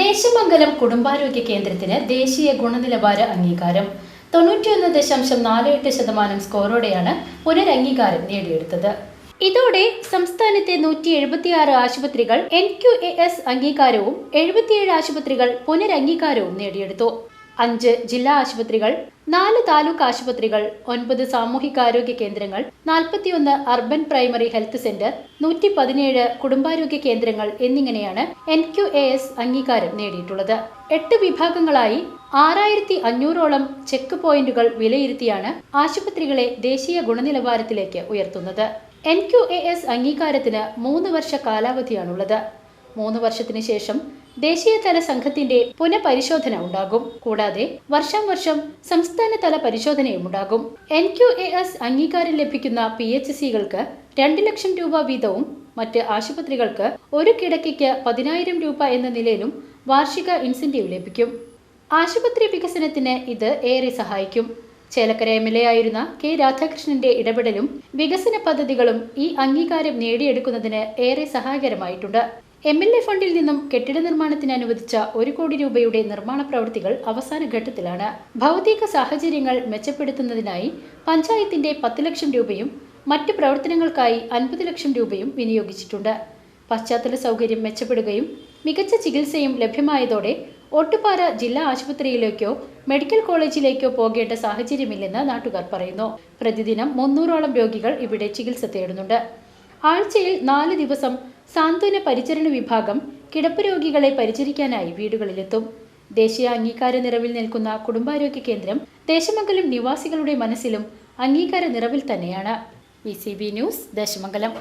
ദേശമംഗലം കുടുംബാരോഗ്യ കേന്ദ്രത്തിന് ദേശീയ ഗുണനിലവാര അംഗീകാരം. തൊണ്ണൂറ്റിയൊന്ന് ദശാംശം നാല് എട്ട് ശതമാനം സ്കോറോടെയാണ് പുനരംഗീകാരം നേടിയെടുത്തത്. ഇതോടെ സംസ്ഥാനത്തെ നൂറ്റി എഴുപത്തിയാറ് ആശുപത്രികൾ എൻ ക്യു എ എസ് അംഗീകാരവും എഴുപത്തിയേഴ് ആശുപത്രികൾ പുനരംഗീകാരവും നേടിയെടുത്തു. അഞ്ച് ജില്ലാ ആശുപത്രികൾ നാല് താലൂക്ക് ആശുപത്രികൾ ഒൻപത് സാമൂഹികാരോഗ്യ കേന്ദ്രങ്ങൾ നാൽപ്പത്തിയൊന്ന് അർബൻ പ്രൈമറി ഹെൽത്ത് സെന്റർ നൂറ്റി പതിനേഴ് കുടുംബാരോഗ്യ കേന്ദ്രങ്ങൾ എന്നിങ്ങനെയാണ് എൻ ക്യു എ എസ് അംഗീകാരം നേടിയിട്ടുള്ളത്. എട്ട് വിഭാഗങ്ങളായി ആറായിരത്തി അഞ്ഞൂറോളം ചെക്ക് പോയിന്റുകൾ വിലയിരുത്തിയാണ് ആശുപത്രികളെ ദേശീയ ഗുണനിലവാരത്തിലേക്ക് ഉയർത്തുന്നത്. എൻ ക്യു എ എസ് അംഗീകാരത്തിന് മൂന്ന് വർഷ കാലാവധിയാണുള്ളത്. മൂന്ന് വർഷത്തിന് ശേഷം ദേശീയതല സംഘത്തിന്റെ പുനഃപരിശോധന ഉണ്ടാകും. കൂടാതെ വർഷം വർഷം സംസ്ഥാനതല പരിശോധനയും ഉണ്ടാകും. എൻ ക്യു എ എസ് അംഗീകാരം ലഭിക്കുന്ന പി എച്ച് സികൾക്ക് രണ്ട് ലക്ഷം രൂപ വീതവും മറ്റ് ആശുപത്രികൾക്ക് ഒരു കിടക്കയ്ക്ക് പതിനായിരം രൂപ എന്ന നിലയിലും വാർഷിക ഇൻസെന്റീവ് ലഭിക്കും. ആശുപത്രി വികസനത്തിന് ഇത് ഏറെ സഹായിക്കും. ചേലക്കര എം എൽ എ ആയിരുന്ന കെ രാധാകൃഷ്ണന്റെ ഇടപെടലും വികസന പദ്ധതികളും ഈ അംഗീകാരം നേടിയെടുക്കുന്നതിന് ഏറെ സഹായകരമായിട്ടുണ്ട്. എം എൽ എ ഫണ്ടിൽ നിന്നും കെട്ടിട നിർമ്മാണത്തിന് അനുവദിച്ച ഒരു കോടി രൂപയുടെ നിർമ്മാണ പ്രവൃത്തികൾ അവസാന ഘട്ടത്തിലാണ്. ഭൗതിക സാഹചര്യങ്ങൾ മെച്ചപ്പെടുത്തുന്നതിനായി പഞ്ചായത്തിന്റെ പത്ത് ലക്ഷം രൂപയും മറ്റ് പ്രവർത്തനങ്ങൾക്കായി അൻപത് ലക്ഷം രൂപയും വിനിയോഗിച്ചിട്ടുണ്ട്. പശ്ചാത്തല സൗകര്യം മെച്ചപ്പെടുകയും മികച്ച ചികിത്സയും ലഭ്യമായതോടെ ഒട്ടുപാറ ജില്ലാ ആശുപത്രിയിലേക്കോ മെഡിക്കൽ കോളേജിലേക്കോ പോകേണ്ട സാഹചര്യമില്ലെന്ന് നാട്ടുകാർ പറയുന്നു. പ്രതിദിനം മുന്നൂറോളം രോഗികൾ ഇവിടെ ചികിത്സ തേടുന്നുണ്ട്. ആഴ്ചയിൽ നാല് ദിവസം സാന്ത്വന പരിചരണ വിഭാഗം കിടപ്പ് രോഗികളെ പരിചരിക്കാനായി വീടുകളിലെത്തും. ദേശീയ അംഗീകാര നിറവിൽ നിൽക്കുന്ന കുടുംബാരോഗ്യ കേന്ദ്രം ദേശമംഗലം നിവാസികളുടെ മനസ്സിലും അംഗീകാര നിറവിൽ തന്നെയാണ്. B news Desamangalam.